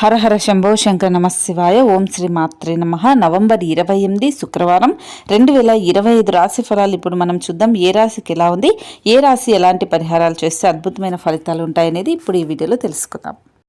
హరహర శంభో శంకర నమశివాయ ఓం శ్రీ మాత్రే నమ. నవంబర్ ఇరవై ఎనిమిది శుక్రవారం. రెండు వేల ఇరవై ఐదు రాశి ఫలాలు ఇప్పుడు మనం చూద్దాం. ఏ రాశికి ఎలా ఉంది? ఏ రాశి ఎలాంటి పరిహారాలు చేస్తే అద్భుతమైన ఫలితాలు ఉంటాయనేది ఇప్పుడు ఈ వీడియోలో తెలుసుకుందాం.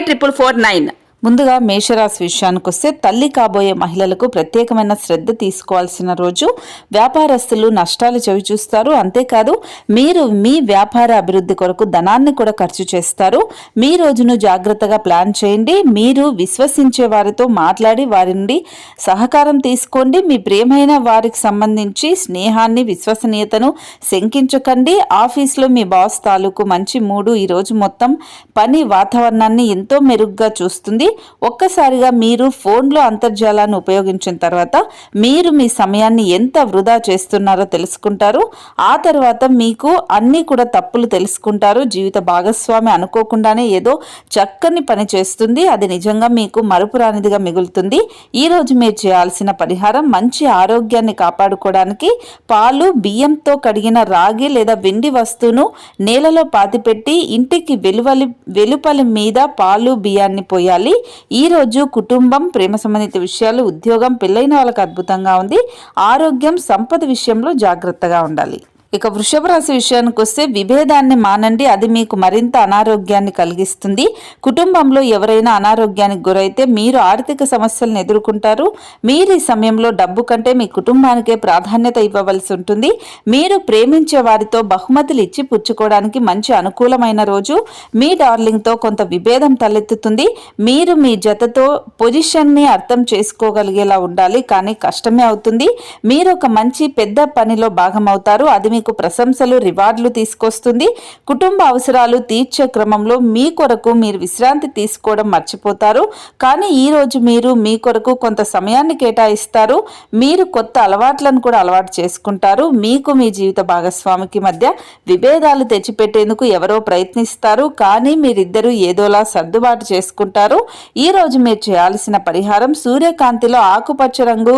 triple four nine ముందుగా మేషరాశి విషయానికి వస్తే తల్లి కాబోయే మహిళలకు ప్రత్యేకమైన శ్రద్ధ తీసుకోవాల్సిన రోజు. వ్యాపారస్తులు నష్టాలు చవిచూస్తారు అంతేకాదు మీరు మీ వ్యాపార అభివృద్ధి కొరకు ధనాన్ని కూడా ఖర్చు చేస్తారు. మీ రోజును జాగ్రత్తగా ప్లాన్ చేయండి. మీరు విశ్వసించే వారితో మాట్లాడి వారి నుండి సహకారం తీసుకోండి. మీ ప్రియమైన వారికి సంబంధించి స్నేహాన్ని విశ్వసనీయతను శంకించకండి. ఆఫీస్లో మీ బాస్ తాలూకు మంచి మూడు. ఈరోజు మొత్తం పని వాతావరణాన్ని ఎంతో మెరుగ్గా చూస్తుంది. ఒక్కసారిగా మీరు ఫోన్లో అంతర్జాలాన్ని ఉపయోగించిన తర్వాత మీరు మీ సమయాన్ని ఎంత వృధా చేస్తున్నారో తెలుసుకుంటారు. ఆ తర్వాత మీకు అన్నీ కూడా తప్పులు తెలుసుకుంటారు. జీవిత భాగస్వామి అనుకోకుండానే ఏదో చక్కని పని చేస్తుంది. అది నిజంగా మీకు మరుపురానిదిగా మిగులుతుంది. ఈ రోజు మీరు చేయాల్సిన పరిహారం మంచి ఆరోగ్యాన్ని కాపాడుకోవడానికి పాలు బియ్యంతో కడిగిన రాగి లేదా వెండి వస్తువును నేలలో పాతిపెట్టి ఇంటికి వెలువలి వెలుపలి మీద పాలు బియ్యాన్ని పోయాలి. ఈ రోజు కుటుంబం ప్రేమ సంబంధిత విషయాలు ఉద్యోగం పెళ్ళైన వాళ్ళకి అద్భుతంగా ఉంది. ఆరోగ్యం సంపద విషయంలో జాగ్రత్తగా ఉండాలి. ఇక వృషభ రాశి విషయానికి వస్తే విభేదాన్ని మానండి. అది మీకు మరింత అనారోగ్యాన్ని కలిగిస్తుంది. కుటుంబంలో ఎవరైనా అనారోగ్యానికి గురైతే మీరు ఆర్థిక సమస్యలను ఎదుర్కొంటారు. మీరు ఈ సమయంలో డబ్బు కంటే మీ కుటుంబానికే ప్రాధాన్యత ఇవ్వవలసి ఉంటుంది. మీరు ప్రేమించే వారితో బహుమతులు ఇచ్చి పుచ్చుకోవడానికి మంచి అనుకూలమైన రోజు. మీ డార్లింగ్తో కొంత విభేదం తలెత్తుతుంది. మీరు మీ జతతో పొజిషన్ని అర్థం చేసుకోగలిగేలా ఉండాలి. కానీ కష్టమే అవుతుంది. మీరు ఒక మంచి పెద్ద పనిలో భాగమవుతారు. అది మీకు ప్రశంసలు రివార్డులు తీసుకొస్తుంది. కుటుంబ అవసరాలు తీర్చే క్రమంలో మీ కొరకు మీరు విశ్రాంతి తీసుకోవడం మర్చిపోతారు. కానీ ఈ రోజు మీరు మీ కొరకు కొంత సమయాన్ని కేటాయిస్తారు. మీరు కొత్త అలవాట్లను కూడా అలవాటు చేసుకుంటారు. మీకు మీ జీవిత భాగస్వామికి మధ్య విభేదాలు తెచ్చిపెట్టేందుకు ఎవరో ప్రయత్నిస్తారు. కానీ మీరిద్దరూ ఏదోలా సర్దుబాటు చేసుకుంటారు. ఈ రోజు మీరు చేయాల్సిన పరిహారం సూర్యకాంతిలో ఆకుపచ్చ రంగు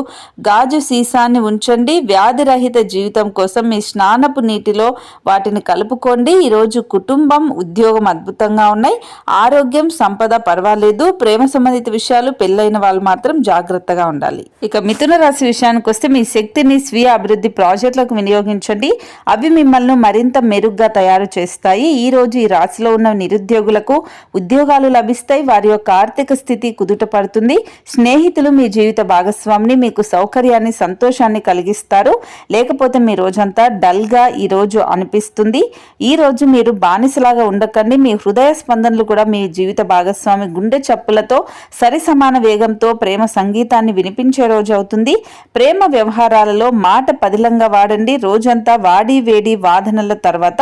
గాజు సీసాన్ని ఉంచండి. వ్యాధిరహిత జీవితం కోసం మీ స్నానపు నీటిలో వాటిని కలుపుకోండి. ఈరోజు కుటుంబం ఉద్యోగం అద్భుతంగా ఉన్నాయి. ఆరోగ్యం సంపద పర్వాలేదు. ప్రేమ సంబంధిత విషయాలు పెళ్ళైన వాళ్ళు మాత్రం జాగ్రత్తగా ఉండాలి. ఇక మిథున రాశి విషయానికి వస్తే మీ శక్తిని స్వీయ అభివృద్ధి ప్రాజెక్టులకు వినియోగించండి. అవి మిమ్మల్ని మరింత మెరుగ్గా తయారు చేస్తాయి. ఈ రోజు ఈ రాశిలో ఉన్న నిరుద్యోగులకు ఉద్యోగాలు లభిస్తాయి. వారి యొక్క ఆర్థిక స్థితి కుదుట పడుతుంది. స్నేహితులు మీ జీవిత భాగస్వామిని మీకు సౌకర్యాన్ని సంతోషాన్ని కలిగిస్తారు. లేకపోతే మీ రోజంతా డల్ ఈ రోజు అనిపిస్తుంది. ఈ రోజు మీరు బానిసలాగా ఉండకండి. మీ హృదయ స్పందనలు కూడా మీ జీవిత భాగస్వామి గుండె చప్పులతో సరి సమాన వేగంతో ప్రేమ సంగీతాన్ని వినిపించే రోజు అవుతుంది. ప్రేమ వ్యవహారాలలో మాట పదిలంగా వాడండి. రోజంతా వాడి వేడి వాదనల తర్వాత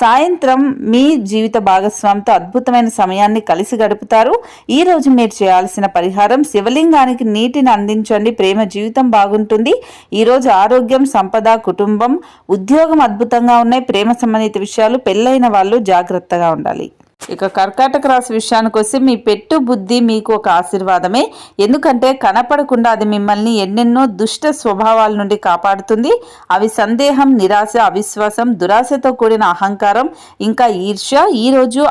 సాయంత్రం మీ జీవిత భాగస్వామితో అద్భుతమైన సమయాన్ని కలిసి గడుపుతారు. ఈ రోజు మీరు చేయాల్సిన పరిహారం శివలింగానికి నీటిని అందించండి. ప్రేమ జీవితం బాగుంటుంది. ఈ రోజు ఆరోగ్యం సంపద కుటుంబం ఉద్యోగం అద్భుతంగా ఉన్నాయి ప్రేమ సంబంధిత విషయాలు పెళ్ళైన వాళ్ళు జాగ్రత్తగా ఉండాలి. ఇక కర్కాటక రాశి విషయానికి వస్తే మీ పెట్టు బుద్ధి మీకు ఒక ఆశీర్వాదమే. ఎందుకంటే కనపడకుండా అది మిమ్మల్ని ఎన్నెన్నో దుష్ట స్వభావాల నుండి కాపాడుతుంది. అవి సందేహం నిరాశ అవిశ్వాసం దురాశతో కూడిన అహంకారం ఇంకా ఈర్ష్య. ఈరోజు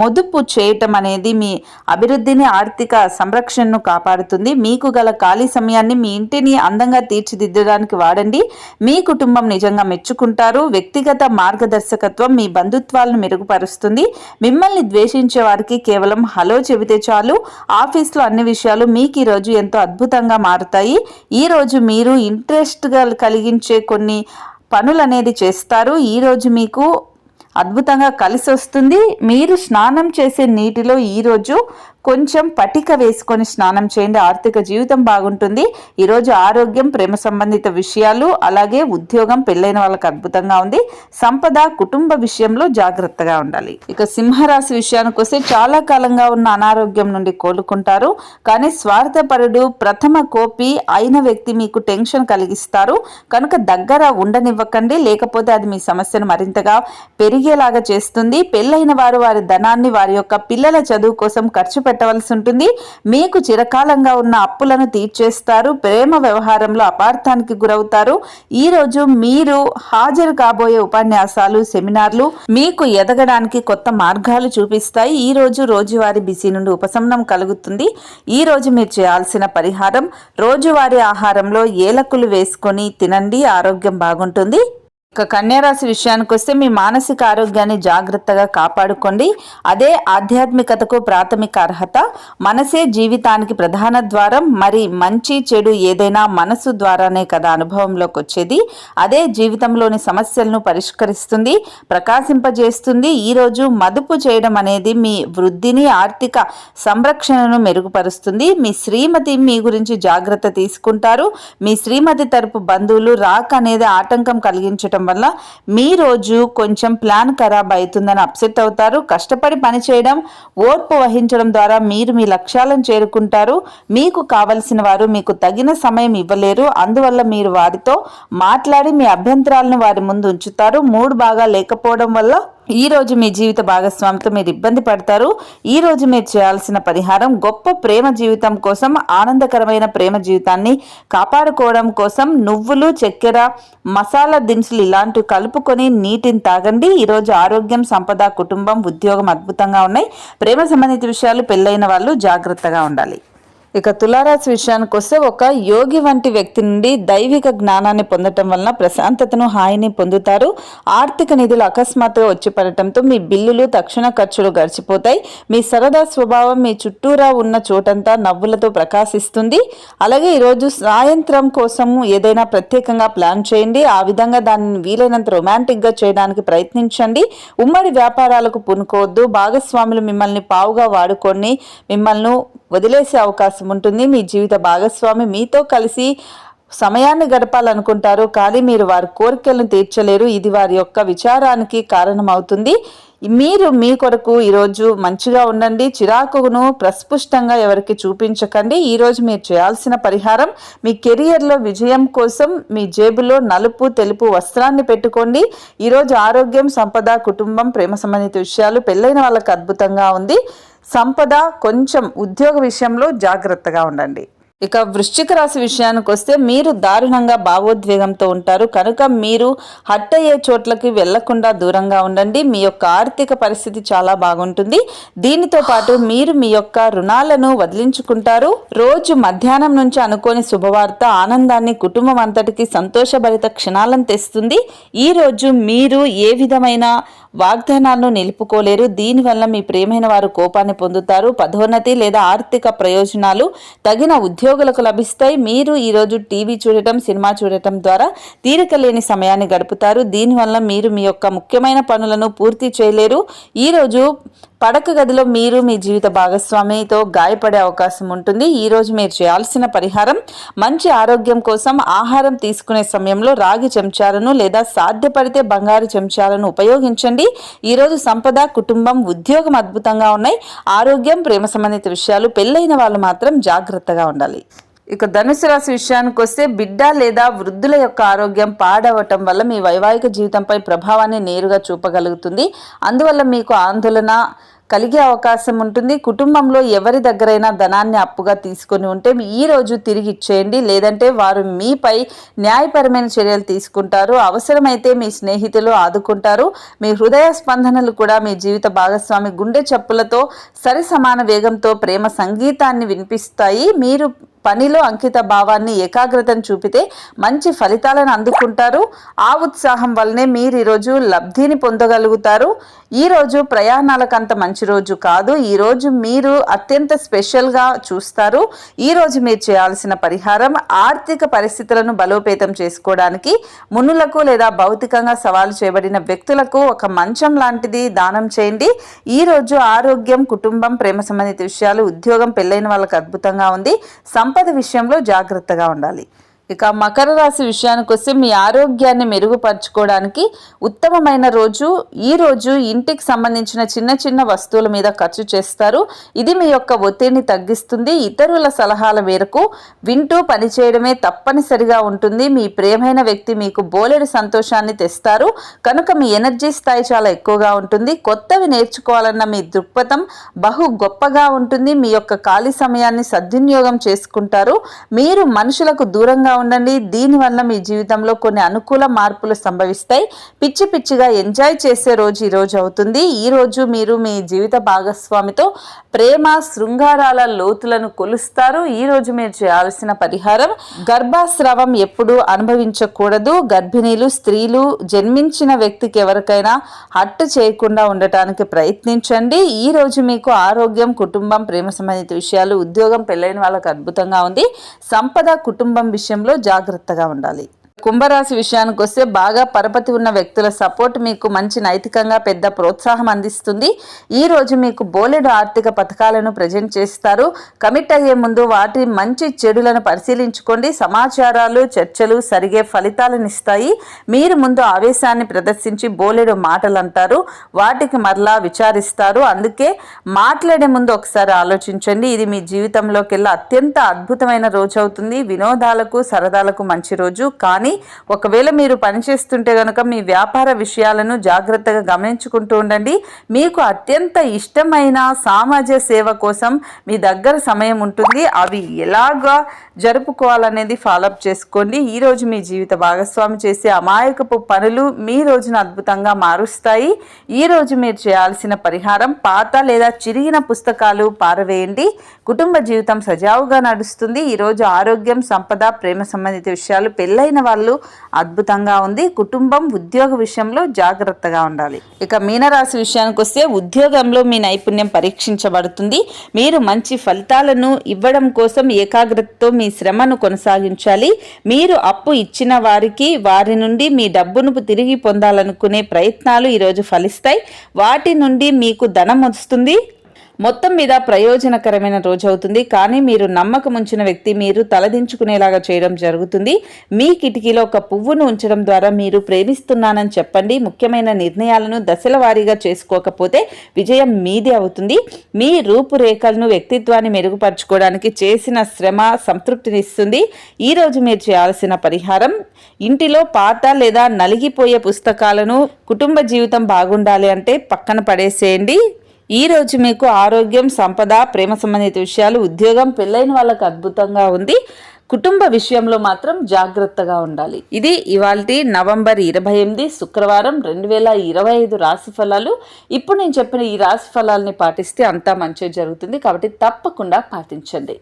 మొదుపు చేయటం అనేది మీ అభివృద్ధిని ఆర్థిక సంరక్షణను కాపాడుతుంది. మీకు గల ఖాళీ సమయాన్ని మీ ఇంటిని అందంగా తీర్చిదిద్దడానికి వాడండి. మీ కుటుంబం నిజంగా మెచ్చుకుంటారు. వ్యక్తిగత మార్గదర్శకత్వం మీ బంధుత్వాలను మెరుగుపరుస్తుంది. మిమ్మల్ని ద్వేషించే వారికి కేవలం హలో చెబితే చాలు. ఆఫీస్లో అన్ని విషయాలు మీకు ఈరోజు ఎంతో అద్భుతంగా మారుతాయి. ఈరోజు మీరు ఇంట్రెస్ట్గా కలిగించే కొన్ని పనులు అనేది చేస్తారు ఈరోజు మీకు అద్భుతంగా కలిసి వస్తుంది మీరు స్నానం చేసే నీటిలో ఈరోజు కొంచెం పటిక వేసుకొని స్నానం చేయండి. ఆర్థిక జీవితం బాగుంటుంది. ఈరోజు ఆరోగ్యం ప్రేమ సంబంధిత విషయాలు అలాగే ఉద్యోగం పెళ్ళైన వాళ్ళకి అద్భుతంగా ఉంది. సంపద కుటుంబ విషయంలో జాగ్రత్తగా ఉండాలి. ఇక సింహరాశి విషయానికి వస్తే చాలా కాలంగా ఉన్న అనారోగ్యం నుండి కోలుకుంటారు. కానీ స్వార్థపరుడు ప్రథమ కోపి అయిన వ్యక్తి మీకు టెన్షన్ కలిగిస్తారు. కనుక దగ్గర ఉండనివ్వకండి. లేకపోతే అది మీ సమస్యను మరింతగా పెరిగేలాగా చేస్తుంది. పెళ్ళైన వారు వారి ధనాన్ని వారి యొక్క పిల్లల చదువు కోసం ఖర్చు కట్టవలసి ఉంటుంది. మీకు చిరకాలంగా ఉన్న అప్పులను తీర్చేస్తారు. ప్రేమ వ్యవహారంలో అపార్థానికి గురవుతారు. ఈ రోజు మీరు హాజరు కాబోయే ఉపన్యాసాలు సెమినార్లు మీకు ఎదగడానికి కొత్త మార్గాలు చూపిస్తాయి. ఈ రోజు రోజువారీ బిజీ నుండి ఉపశమనం కలుగుతుంది. ఈ రోజు మీరు చేయాల్సిన పరిహారం రోజువారీ ఆహారంలో ఏలకులు వేసుకొని తినండి. ఆరోగ్యం బాగుంటుంది. ఇక కన్యారాశి విషయానికి వస్తే మీ మానసిక ఆరోగ్యాన్ని జాగ్రత్తగా కాపాడుకోండి. అదే ఆధ్యాత్మికతకు ప్రాథమిక అర్హత. మనసే జీవితానికి ప్రధాన ద్వారం. మరి మంచి చెడు ఏదైనా మనసు ద్వారానే కదా అనుభవంలోకి వచ్చేది అదే జీవితంలోని సమస్యలను పరిష్కరిస్తుంది ప్రకాశింపజేస్తుంది. ఈరోజు మదుపు చేయడం అనేది మీ వృద్ధిని ఆర్థిక సంరక్షణను మెరుగుపరుస్తుంది. మీ శ్రీమతి మీ గురించి జాగ్రత్త తీసుకుంటారు. మీ శ్రీమతి తరపు బంధువులు రాక్ అనేది ఆటంకం కలిగించటం వల్ల మీ రోజు కొంచెం ప్లాన్ ఖరాబ్ అవుతుందని అప్సెట్ అవుతారు. కష్టపడి పనిచేయడం ఓర్పు వహించడం ద్వారా మీరు మీ లక్ష్యాలను చేరుకుంటారు. మీకు కావలసిన వారు మీకు తగిన సమయం ఇవ్వలేరు. అందువల్ల మీరు వారితో మాట్లాడి మీ అభ్యంతరాలను వారి ముందు ఉంచుతారు. మూడు బాగా లేకపోవడం వల్ల ఈ రోజు మీ జీవిత భాగస్వామితో మీరు ఇబ్బంది పడతారు. ఈ రోజు మీరు చేయాల్సిన పరిహారం గొప్ప ప్రేమ జీవితం కోసం ఆనందకరమైన ప్రేమ జీవితాన్ని కాపాడుకోవడం కోసం నువ్వులు చక్కెర మసాలా దినుసులు ఇలాంటివి కలుపుకొని నీటిని తాగండి. ఈరోజు ఆరోగ్యం సంపద కుటుంబం ఉద్యోగం అద్భుతంగా ఉన్నాయి. ప్రేమ సంబంధిత విషయాలు పెళ్ళైన వాళ్ళు జాగ్రత్తగా ఉండాలి. ఇక తులారాశి విషయానికి వస్తే ఒక యోగి వంటి వ్యక్తి నుండి దైవిక జ్ఞానాన్ని పొందటం వలన ప్రశాంతతను హాయిని పొందుతారు. ఆర్థిక నిధులు అకస్మాత్తుగా వచ్చి పడటంతో మీ బిల్లులు తక్షణ ఖర్చులు గడిచిపోతాయి. మీ సరదా స్వభావం మీ చుట్టూరా ఉన్న చోటంతా నవ్వులతో ప్రకాశిస్తుంది. అలాగే ఈరోజు సాయంత్రం కోసం ఏదైనా ప్రత్యేకంగా ప్లాన్ చేయండి. ఆ విధంగా దానిని వీలైనంత రొమాంటిక్గా చేయడానికి ప్రయత్నించండి. ఉమ్మడి వ్యాపారాలకు పూనుకోవద్దు. భాగస్వాములు మిమ్మల్ని పావుగా వాడుకొని మిమ్మల్ని వదిలేసే అవకాశం ఉంటుంది. మీ జీవిత భాగస్వామి మీతో కలిసి సమయాన్ని గడపాలనుకుంటారు. కానీ మీరు వారి కోరికలను తీర్చలేరు. ఇది వారి యొక్క విచారానికి కారణమవుతుంది. మీరు మీ కొరకు ఈరోజు మంచిగా ఉండండి. చిరాకును ప్రస్పుష్టంగా ఎవరికి చూపించకండి. ఈరోజు మీరు చేయాల్సిన పరిహారం మీ కెరియర్లో విజయం కోసం మీ జేబులో నలుపు తెలుపు వస్త్రాన్ని పెట్టుకోండి. ఈరోజు ఆరోగ్యం సంపద కుటుంబం ప్రేమ సంబంధిత విషయాలు పెళ్ళైన వాళ్ళకి అద్భుతంగా ఉంది. సంపద కొంచెం ఉద్యోగ విషయంలో జాగ్రత్తగా ఉండండి. ఇక వృశ్చిక రాశి విషయానికి వస్తే మీరు దారుణంగా భావోద్వేగంతో ఉంటారు. కనుక మీరు హట్ అయ్యే చోట్లకి వెళ్ళకుండా దూరంగా ఉండండి. మీ యొక్క ఆర్థిక పరిస్థితి చాలా బాగుంటుంది. దీనితో పాటు మీరు మీ యొక్క రుణాలను వదిలించుకుంటారు. రోజు మధ్యాహ్నం నుంచి అనుకోని శుభవార్త ఆనందాన్ని కుటుంబం అంతటికి సంతోషభరిత క్షణాలను తెస్తుంది. ఈ రోజు మీరు ఏ విధమైన వాగ్దానాలను నిలుపుకోలేరు. దీనివల్ల మీ ప్రేమైన వారు కోపాన్ని పొందుతారు. పదోన్నతి లేదా ఆర్థిక ప్రయోజనాలు తగిన ఉద్యోగులకు లభిస్తాయి. మీరు ఈరోజు టీవీ చూడటం సినిమా చూడటం ద్వారా తీరిక లేని సమయాన్ని గడుపుతారు. దీనివల్ల మీరు మీ యొక్క ముఖ్యమైన పనులను పూర్తి చేయలేరు. ఈరోజు పడక గదిలో మీరు మీ జీవిత భాగస్వామితో గాయపడే అవకాశం ఉంటుంది. ఈ రోజు మీరు చేయాల్సిన పరిహారం మంచి ఆరోగ్యం కోసం ఆహారం తీసుకునే సమయంలో రాగి చెంచాలను లేదా సాధ్యపడితే బంగారు చెంచాలను ఉపయోగించండి. ఈరోజు సంపద కుటుంబం ఉద్యోగం అద్భుతంగా ఉన్నాయి. ఆరోగ్యం ప్రేమ సంబంధిత విషయాలు పెళ్ళైన వాళ్ళు మాత్రం జాగ్రత్తగా ఉండాలి. ఇక ధనుసు రాశి విషయానికి వస్తే బిడ్డ లేదా వృద్ధుల యొక్క ఆరోగ్యం పాడవటం వల్ల మీ వైవాహిక జీవితంపై ప్రభావాన్ని నేరుగా చూపగలుగుతుంది. అందువల్ల మీకు ఆందోళన కలిగే అవకాశం ఉంటుంది. కుటుంబంలో ఎవరి దగ్గరైనా ధనాన్ని అప్పుగా తీసుకొని ఉంటే ఈ రోజు తిరిగి ఇచ్చేయండి. లేదంటే వారు మీపై న్యాయపరమైన చర్యలు తీసుకుంటారు. అవసరమైతే మీ స్నేహితులు ఆదుకుంటారు. మీ హృదయ స్పందనలు కూడా మీ జీవిత భాగస్వామి గుండె చప్పులతో సరి సమాన వేగంతో ప్రేమ సంగీతాన్ని వినిపిస్తాయి. మీరు పనిలో అంకిత భావాన్ని ఏకాగ్రతను చూపితే మంచి ఫలితాలను అందుకుంటారు. ఆ ఉత్సాహం వల్లనే మీరు ఈరోజు లబ్ధిని పొందగలుగుతారు. ఈ రోజు మంచి మంచి రోజు కాదు. ఈరోజు మీరు అత్యంత స్పెషల్గా చూస్తారు. ఈ రోజు మీరు చేయాల్సిన పరిహారం ఆర్థిక పరిస్థితులను బలోపేతం చేసుకోవడానికి మునులకు లేదా భౌతికంగా సవాలు చేయబడిన వ్యక్తులకు ఒక మంచం లాంటిది దానం చేయండి. ఈ రోజు ఆరోగ్యం కుటుంబం ప్రేమ సంబంధిత విషయాలు ఉద్యోగం పెళ్ళైన వాళ్ళకి అద్భుతంగా ఉంది. సంపద విషయంలో జాగ్రత్తగా ఉండాలి. ఇక మకర రాశి విషయానికి వస్తే మీ ఆరోగ్యాన్ని మెరుగుపరచుకోవడానికి ఉత్తమమైన రోజు ఈ రోజు ఇంటికి సంబంధించిన చిన్న చిన్న వస్తువుల మీద ఖర్చు చేస్తారు. ఇది మీ యొక్క ఒత్తిడిని తగ్గిస్తుంది. ఇతరుల సలహాల మేరకు వింటూ పనిచేయడమే తప్పనిసరిగా ఉంటుంది. మీ ప్రేమైన వ్యక్తి మీకు బోలెడు సంతోషాన్ని తెస్తారు. కనుక మీ ఎనర్జీ స్థాయి చాలా ఎక్కువగా ఉంటుంది. కొత్తవి నేర్చుకోవాలన్న మీ దృక్పథం బహు గొప్పగా ఉంటుంది. మీ యొక్క ఖాళీ సమయాన్ని సద్వినియోగం చేసుకుంటారు. మీరు మనుషులకు దూరంగా ఉండండి. దీనివల్ల మీ జీవితంలో కొన్ని అనుకూల మార్పులు సంభవిస్తాయి. పిచ్చి పిచ్చిగా ఎంజాయ్ చేసే రోజు ఈ రోజు అవుతుంది. ఈ రోజు మీరు మీ జీవిత భాగస్వామితో ప్రేమ శృంగారాల లోతులను కొలుస్తారు. ఈ రోజు మీరు చేయాల్సిన పరిహారం గర్భాస్రావం ఎప్పుడు అనుభవించకూడదు. గర్భిణీలు స్త్రీలు జన్మించిన వ్యక్తికి ఎవరికైనా హట్టు చేయకుండా ఉండటానికి ప్రయత్నించండి. ఈ రోజు మీకు ఆరోగ్యం కుటుంబం ప్రేమ సంబంధిత విషయాలు ఉద్యోగం పెళ్ళైన వాళ్ళకి అద్భుతంగా ఉంది. సంపద కుటుంబం విషయంలో జాగ్రత్తగా ఉండాలి. కుంభరాశి విషయానికి వస్తే బాగా పరపతి ఉన్న వ్యక్తుల సపోర్ట్ మీకు మంచి నైతికంగా పెద్ద ప్రోత్సాహం అందిస్తుంది. ఈ రోజు మీకు బోలెడు ఆర్థిక పథకాలను ప్రజెంట్ చేస్తారు. కమిట్ అయ్యే ముందు వాటి మంచి చెడులను పరిశీలించుకోండి. సమాచారాలు చర్చలు సరిగే ఫలితాలను ఇస్తాయి. మీరు ముందు ఆవేశాన్ని ప్రదర్శించి బోలెడు మాటలు అంటారు. వాటికి మరలా విచారిస్తారు. అందుకే మాట్లాడే ముందు ఒకసారి ఆలోచించండి. ఇది మీ జీవితంలోకెల్లా అత్యంత అద్భుతమైన రోజు అవుతుంది. వినోదాలకు సరదాలకు మంచి రోజు. కానీ ఒకవేళ మీరు పనిచేస్తుంటే కనుక మీ వ్యాపార విషయాలను జాగ్రత్తగా గమనించుకుంటూ ఉండండి. మీకు అత్యంత ఇష్టమైన సామాజ సేవ కోసం మీ దగ్గర సమయం ఉంటుంది. అవి ఎలాగా జరుపుకోవాలనేది ఫాలోఅప్ చేసుకోండి. ఈ రోజు మీ జీవిత భాగస్వామి చేసే అమాయకపు పనులు మీ రోజును అద్భుతంగా మారుస్తాయి. ఈ రోజు మీరు చేయాల్సిన పరిహారం పాత లేదా చిరిగిన పుస్తకాలు పారవేయండి. కుటుంబ జీవితం సజావుగా నడుస్తుంది. ఈ రోజు ఆరోగ్యం సంపద ప్రేమ సంబంధిత విషయాలు పెళ్ళైన వాళ్ళు అద్భుతంగా ఉంది. కుటుంబం ఉద్యోగ విషయంలో జాగ్రత్తగా ఉండాలి. ఇక మీనరాశి విషయానికి వస్తే ఉద్యోగంలో మీ నైపుణ్యం పరీక్షించబడుతుంది. మీరు మంచి ఫలితాలను ఇవ్వడం కోసం ఏకాగ్రతతో మీ శ్రమను కొనసాగించాలి. మీరు అప్పు ఇచ్చిన వారికి వారి నుండి మీ డబ్బును తిరిగి పొందాలనుకునే ప్రయత్నాలు ఈరోజు ఫలిస్తాయి. వాటి నుండి మీకు ధనం వస్తుంది. మొత్తం మీద ప్రయోజనకరమైన రోజు అవుతుంది. కానీ మీరు నమ్మకం ఉంచిన వ్యక్తి మీరు తలదించుకునేలాగా చేయడం జరుగుతుంది. మీ కిటికీలో ఒక పువ్వును ఉంచడం ద్వారా మీరు ప్రేమిస్తున్నానని చెప్పండి. ముఖ్యమైన నిర్ణయాలను దశల వారీగా చేసుకోకపోతే విజయం మీది అవుతుంది. మీ రూపురేఖలను వ్యక్తిత్వాన్ని మెరుగుపరచుకోవడానికి చేసిన శ్రమ సంతృప్తినిస్తుంది. ఈరోజు మీరు చేయాల్సిన పరిహారం ఇంటిలో పాత లేదా నలిగిపోయే పుస్తకాలను కుటుంబ జీవితం బాగుండాలి అంటే పక్కన పడేసేయండి. ఈ రోజు మీకు ఆరోగ్యం సంపద ప్రేమ సంబంధిత విషయాలు ఉద్యోగం పెళ్ళైన వాళ్ళకు అద్భుతంగా ఉంది. కుటుంబ విషయంలో మాత్రం జాగ్రత్తగా ఉండాలి. ఇది ఇవాల్టి నవంబర్ ఇరవై ఎనిమిది శుక్రవారం రెండు వేల ఇరవై ఐదు రాశి ఫలాలు. ఇప్పుడు నేను చెప్పిన ఈ రాశి ఫలాల్ని పాటిస్తే అంతా మంచిగా జరుగుతుంది. కాబట్టి తప్పకుండా పాటించండి.